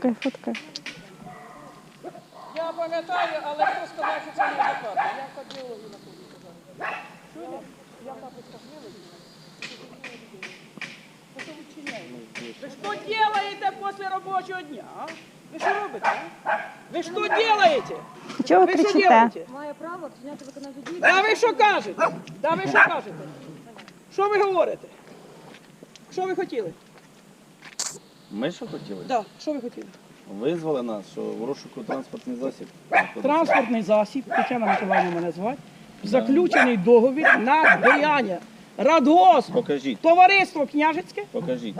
Фоткай, фоткай. Я пам'ятаю, але хто сказав, що це не адекватно? Я в кардіології знаходжуся. Чуєте? Я папу скажу. Ви що делаєте після робочого дня? а? Ви що робите? а? Ви що делаєте? Чого ви Ви що кричите? Має право зняти виконавчу дію. Да ви що кажете? Да ви що кажете? Що ви говорите? Що ви хотіли? Ми що хотіли? Да, що ви хотіли? Визвали нас, що в розшуку транспортний засіб. Транспортний засіб, Тетяна Миколаївна мене звати, заключений договір на діяння Радгосп, Покажіть, товариство княжицьке, покажіть,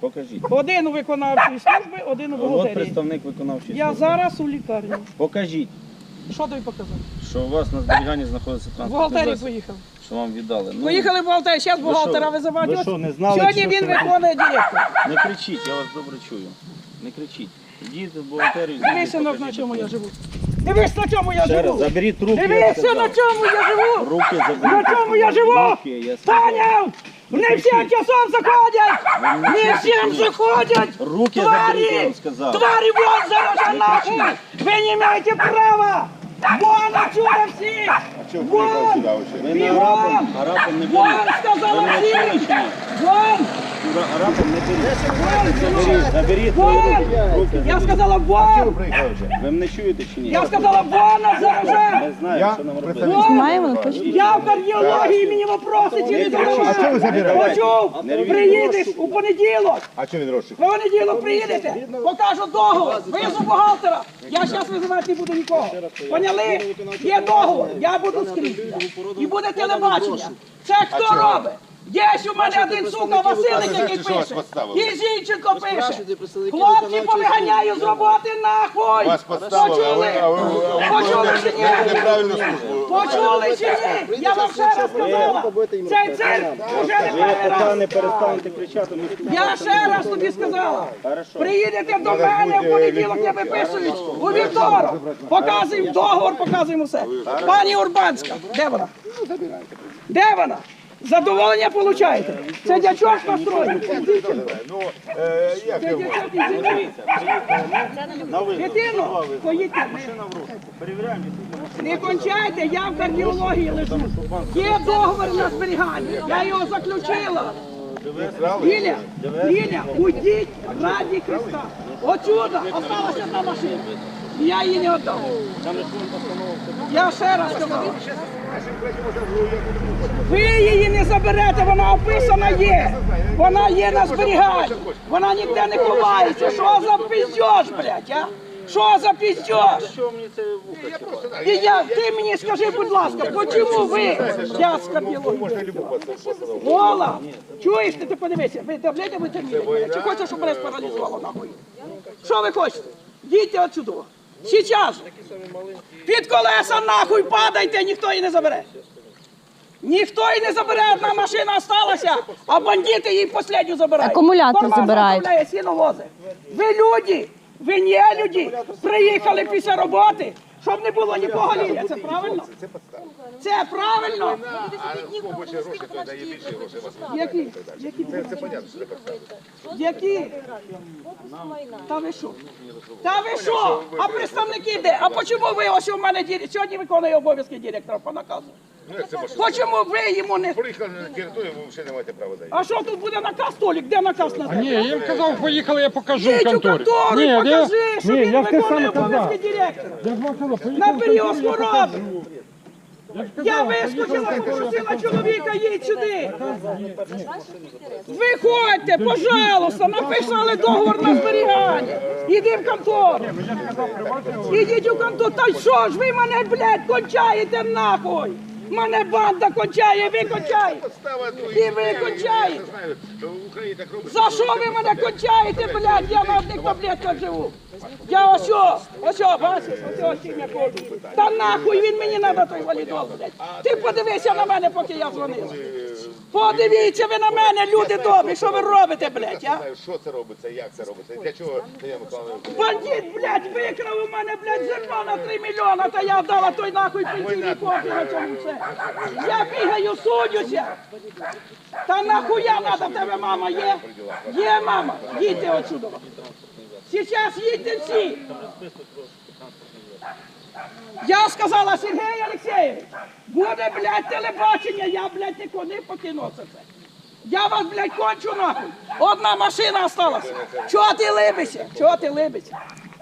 покажіть. один у виконавчої служби, один у От бухгалтерії. представник виконавчої Я служби. зараз у лікарні. Покажіть, Що тобі показати? що у вас на зберіганні знаходиться В транспортний бухгалтерії поїхав. що вам віддали. Ну, Поїхали в бухгалтерію, зараз бухгалтера визивати. Ви що, не знали? Сьогодні що він це? виконує директор. Не кричіть, я вас добре чую. Не кричіть. Йдіть в бухгалтерію. Дивись, синок, на чому я живу. Дивись, на чому я Ще раз, живу. заберіть руки. я Дивися, сказав. на чому я живу. Руки заберіть. На чому я живу? Руки, я сказав. Поняв? Не всім часом заходять! Не всім заходять! Руки заберіть, я Твари! вам сказав. Твари, вон зараз нахуй! Ви не маєте права! Вон отсюда всі! Вон! Бігом! Вон, сказала ні? Вон! Арапом не беріть. Заберіть, руки. Я сказала вон! Ви мене чуєте чи ні? Я сказала вон зараз! Не знаю, що нам робити. Я в кардіології мені вопроси ці не А чого ви забираєте? Почув! Приїдеш у понеділок! А чого він розшук? В понеділок приїдете, покажу договор, визу бухгалтера. Я зараз визивати не буду нікого. Поняли? Є договор, я буду скрізь. І буде телебачення. Це хто робить? Є ж у мене один сука Василик, який пише. І Зінченко пише. Хлопці повиганяю з роботи нахуй. Вас підставили, Почули? а ви, а ви, Почули чи ні? неправильну службу. Почули чи ні? Я вам ще раз сказала. Цей цирк уже не перший раз. не перестанете кричати, ми Я ще раз тобі сказала. Приїдете до мене в понеділок, я виписують у вівторок. Показуємо договор, показуємо все. Пані Урбанська, де вона? Де вона? Задоволення получаєте? Це дячок настроїв. Ну, е, як Це його? дячок із Дитину, поїдьте. перевіряємо. Не кончайте, я в кардіології лежу. Є договор на зберігання, я його заключила. Ліля, Ліля, уйдіть раді Христа. Отсюда осталася одна машина. Я її не віддав. Я ще раз сказав. Ви її не заберете, вона описана є. Вона є на зберіганні. Вона ніде не ховається. Що за піздьош, блядь, а? Що за піздьош? І я, ти мені скажи, будь ласка, чому ви? Я з кардіології. Ола, чуєш, ти, ти подивися, ви таблети витягнете? Чи хочеш, щоб мене спаралізувало нахуй? Що ви хочете? Дійте отсюди. Сейчас. Під колеса нахуй падайте, ніхто її не забере. Ніхто її не забере, одна машина осталася, а бандити її последню забирають. Акумулятор Форма забирають. сіновози. Ви люди, ви не люди, приїхали після роботи, щоб не було нікого ліля. Це правильно? Це правильно? Хто хоче гроші, то дає більше грошей. Які? Які? Це понятно, що так. Які? Та ви що? Та ви що? А представники де? А чому ви ось у мене сьогодні виконує обов'язки директора по наказу? Ну, це ви йому не... Приїхали на територію, ви вже не маєте права зайти. А що тут буде наказ, Толік? Де наказ на Ні, я їм казав, поїхали, я покажу в Їдь у конторі. контору і покажи, що ні, він я ж те виконує саме казав. обов'язки директора. Я ж вам казав, поїхали На в період контору, я хвороби. покажу. Я вискочила, попросила чоловіка, їдь сюди. Виходьте, пожалуйста, написали договор на зберігання. Іди в контору. Ідіть у контору. Та що ж ви мене, блядь, кончаєте нахуй? Мене банда кончає, ви кончаєте. І ви кончаєте. За що ви мене кончаєте, блядь? Я на одних таблетках живу. Я ось, ось, бачиш, ось ось чим я ходжу. Та нахуй він мені треба той валідол, блядь. Ти подивися на мене, поки я дзвонив. Подивіться ви на мене, люди добрі, що ви робите, блядь, а? Знаю, що це робиться, як це робиться, для чого я Миколаївна. Бандит, блядь, викрав у мене, блядь, зерно на 3 мільйона, та я дала той нахуй пенсійний копій на цьому все. Я бігаю, судюся. Та нахуя надо в тебе, мама, є? Є, мама, їдьте отсюда. Сейчас їдьте всі. Я сказала Сергій Олексійович, буде, блядь, телебачення, я, блядь, нікого не покину це. все. Я вас, блядь, кончу нахуй. Одна машина осталась. Чого ти либишся? Чого ти либишся?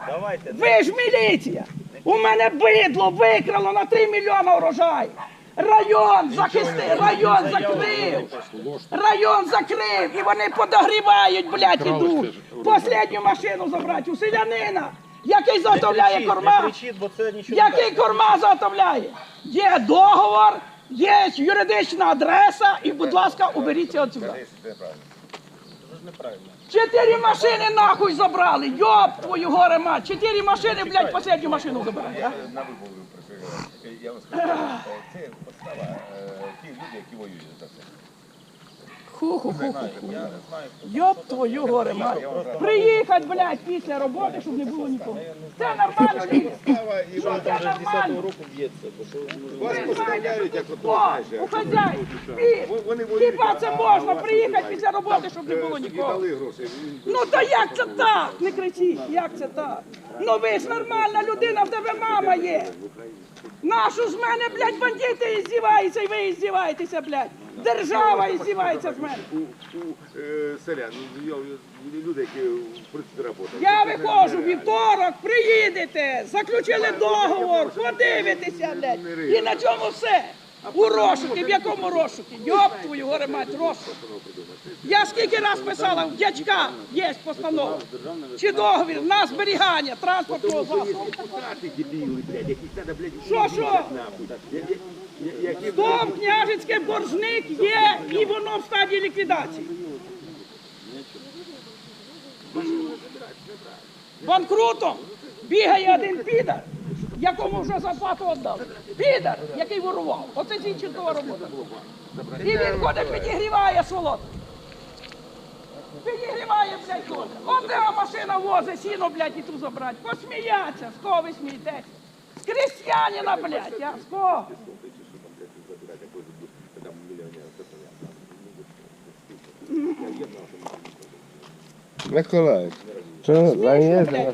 Давайте. Ви ж міліція! У мене бидло викрало на 3 мільйони урожай! Район захистив, район закрив! Район закрив! І вони подогрівають, блядь, ідуть! Последню машину забрати у селянина! Який заготовляє корма! кричіть, бо це нічого Який корма заготовляє? Є договор, є юридична адреса, і, будь ласка, уберіться отсюди. Це неправильно. неправильно. Чотири машини нахуй забрали! Йоп твою горе мать! Чотири машини, блядь, последню машину забрали, а? Я вам скажу, це подстава е, ті люди, які воюють за це. Ху-ху-ху. Не. Йоп твою горе мать. Приїхати, блядь, після роботи, щоб не було нікого. Це нормально? ні? Що це Вже з 10-го нормально? вас поставляють, як от О, у воюють, Хіба це можна приїхати після роботи, щоб не Е, було нікого? Ну та як це так? Не кричіть, як це так? Ну ви ж нормальна людина, в тебе мама є. Нашу з мене, блядь, бандити іздіваються, і ви іздіваєтеся, блядь. Держава іздівається з мене. У, у е, селян, ну, я- люди, які працюють роботу. Я виходжу вівторок, приїдете, заключили договор, подивитеся, блядь. І на цьому все. У розшуки, в якому розшуки? Йоп твою горе мать, розшук. Я скільки раз писала, в дядька є постанова. Чи договір на зберігання транспортного засобу. Що, що? Дом княжицький боржник є і воно в стадії ліквідації. Банкрутом бігає один підар, якому вже зарплату віддали. Підар, який ворував. Оце зінченкова робота. І він ходить, підігріває сволот. Підігріває, блядь, ходить. От де машина возить, сіно, блядь, і ту забрати. Посміяться, з кого ви смієтесь? З крестьянина, блядь, я з кого? Миколаїв, що заїзди на?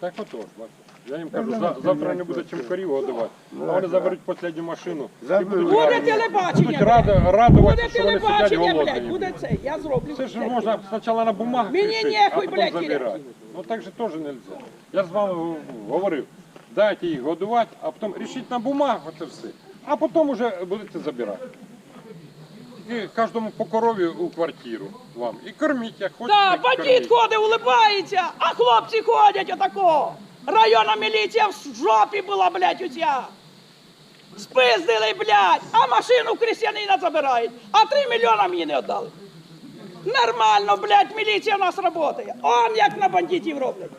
Так отож, бачиш. Я їм кажу, «За- завтра не буде чим корів годувати. А вони заберуть останню машину. І будуть, Буде будуть телебачення. ради, блядь. радуватися, Буде що вони сидять телебачення, блядь, голодні. буде це, я зроблю. Це ж можна спочатку на бумагах Мені нехуй, а потім блядь, забирати. Ну так же теж не можна. Я з вами говорив, дайте їх годувати, а потім рішіть на бумагах оце все. А потім вже будете забирати. І кожному по корові у квартиру вам. І корміть, як хочете. Да, так бандит корміть. ходить, улибається, а хлопці ходять отако. Районна міліція в жопі була, блядь, уся. Спиздили, блядь, а машину крестьянина забирають, а 3 мільйона мені не віддали. Нормально, блядь, міліція в нас працює. Он як на бандитів роблять.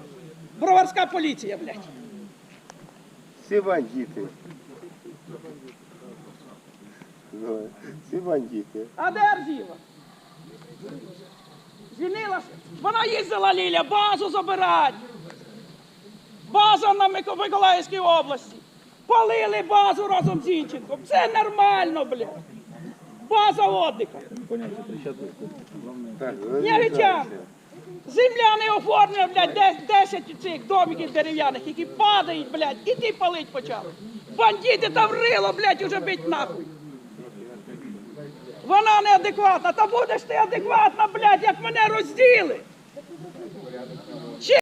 Броварська поліція, блядь. Всі бандити. Ну, Всі бандити. А де Арзіва? Звільнилася? Вона їздила Ліля, базу забирати. База на Миколаївській області. Палили базу разом з Зінченком. Це нормально, блядь. База отдиха. Ну, Нягичан. Земля не оформлена, блядь, дес- 10 цих домиків дерев'яних, які падають, блядь, і ти палить почав. Бандити та врило, блядь, уже бить нахуй. Вона неадекватна, та будеш ти адекватна, блядь, як мене розділи.